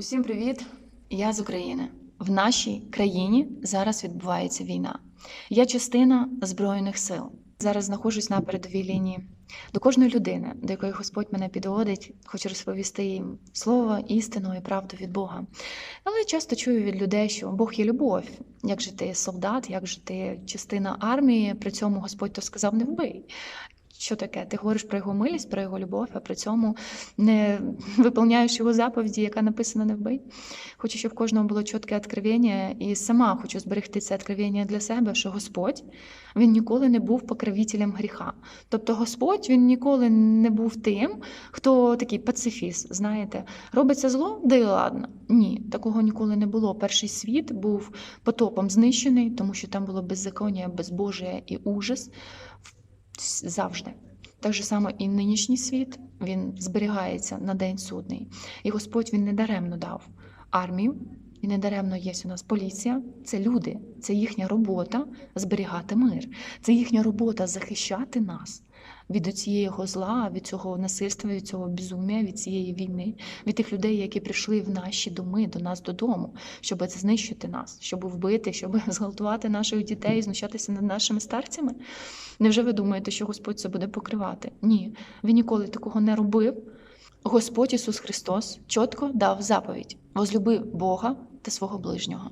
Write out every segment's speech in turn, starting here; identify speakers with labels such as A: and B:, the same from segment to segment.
A: Усім привіт! Я з України. В нашій країні зараз відбувається війна. Я частина Збройних сил. Зараз знаходжусь на передовій лінії. До кожної людини, до якої Господь мене підводить, хочу розповісти їм слово, істину і правду від Бога. Але часто чую від людей, що Бог є любов. Як же ти солдат, як же ти частина армії, при цьому Господь то сказав не вбий. Що таке? Ти говориш про його милість, про його любов, а при цьому не виповняєш його заповіді, яка написана не вбий. Хочу, щоб в кожного було чітке откровення, і сама хочу зберегти це откровення для себе, що Господь він ніколи не був покровителем гріха. Тобто Господь він ніколи не був тим, хто такий пацифіст, знаєте, робиться зло, да і ладно. Ні, такого ніколи не було. Перший світ був потопом знищений, тому що там було беззаконня, безбожія і ужас завжди. Так же само і нинішній світ він зберігається на день судний. І Господь він не даремно дав армію, і не даремно є у нас поліція. Це люди, це їхня робота зберігати мир, це їхня робота захищати нас від цієї зла, від цього насильства, від цього безумія, від цієї війни, від тих людей, які прийшли в наші доми, до нас додому, щоб знищити нас, щоб вбити, щоб зґвалтувати наших дітей, знущатися над нашими старцями. Невже ви думаєте, що Господь це буде покривати? Ні, він ніколи такого не робив. Господь Ісус Христос чітко дав заповідь: возлюби Бога та свого ближнього.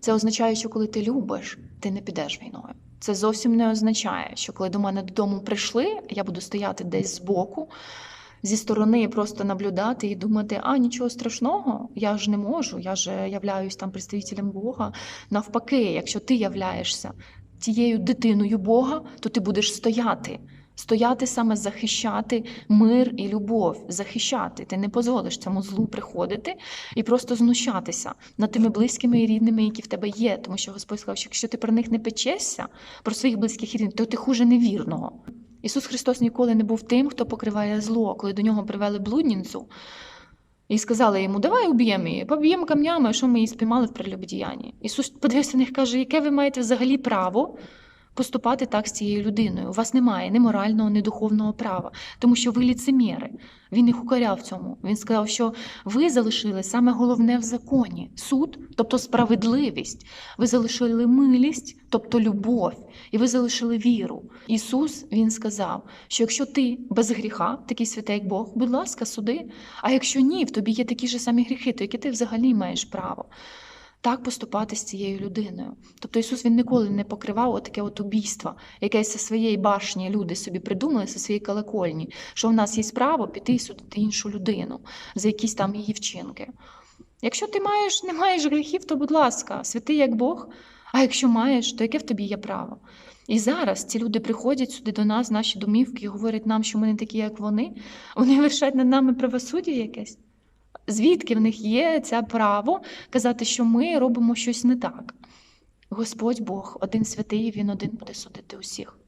A: Це означає, що коли ти любиш, ти не підеш війною. Це зовсім не означає, що коли до мене додому прийшли, я буду стояти десь збоку, зі сторони просто наблюдати і думати, а нічого страшного, я ж не можу, я ж являюсь там представителем Бога. Навпаки, якщо ти являєшся тією дитиною Бога, то ти будеш стояти. Стояти саме захищати мир і любов, захищати. Ти не дозволиш цьому злу приходити і просто знущатися над тими близькими і рідними, які в тебе є. Тому що Господь сказав, що якщо ти про них не печешся, про своїх близьких і рідних, то ти хуже невірного. Ісус Христос ніколи не був тим, хто покриває зло, коли до нього привели блудницю і сказали йому, давай уб'ємо її, поб'ємо камнями, що ми її спіймали в прелюбодіянні. Ісус подивився на них каже, яке ви маєте взагалі право поступати так з цією людиною. У вас немає ні морального, ні духовного права, тому що ви ліцеміри. Він їх укоряв цьому. Він сказав, що ви залишили саме головне в законі суд, тобто справедливість. Ви залишили милість, тобто любов, і ви залишили віру. Ісус Він сказав, що якщо ти без гріха, такий святий, як Бог, будь ласка, суди. А якщо ні, в тобі є такі ж самі гріхи, то які ти взагалі маєш право так поступати з цією людиною. Тобто Ісус Він ніколи не покривав таке от убійство, яке зі своєї башні люди собі придумали, зі своєї колокольні, що в нас є право піти і судити іншу людину за якісь там її вчинки. Якщо ти маєш, не маєш гріхів, то будь ласка, святий як Бог. А якщо маєш, то яке в тобі є право? І зараз ці люди приходять сюди до нас, наші домівки, і говорять нам, що ми не такі, як вони. Вони лишать над нами правосуддя якесь звідки в них є це право казати, що ми робимо щось не так. Господь Бог, один святий, Він один буде судити усіх.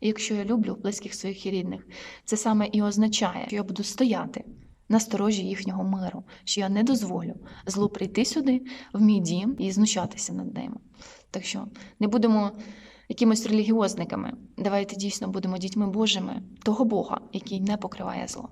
A: І якщо я люблю близьких своїх і рідних, це саме і означає, що я буду стояти на сторожі їхнього миру, що я не дозволю злу прийти сюди, в мій дім і знущатися над ними. Так що не будемо якимось релігіозниками. Давайте дійсно будемо дітьми Божими, того Бога, який не покриває зло.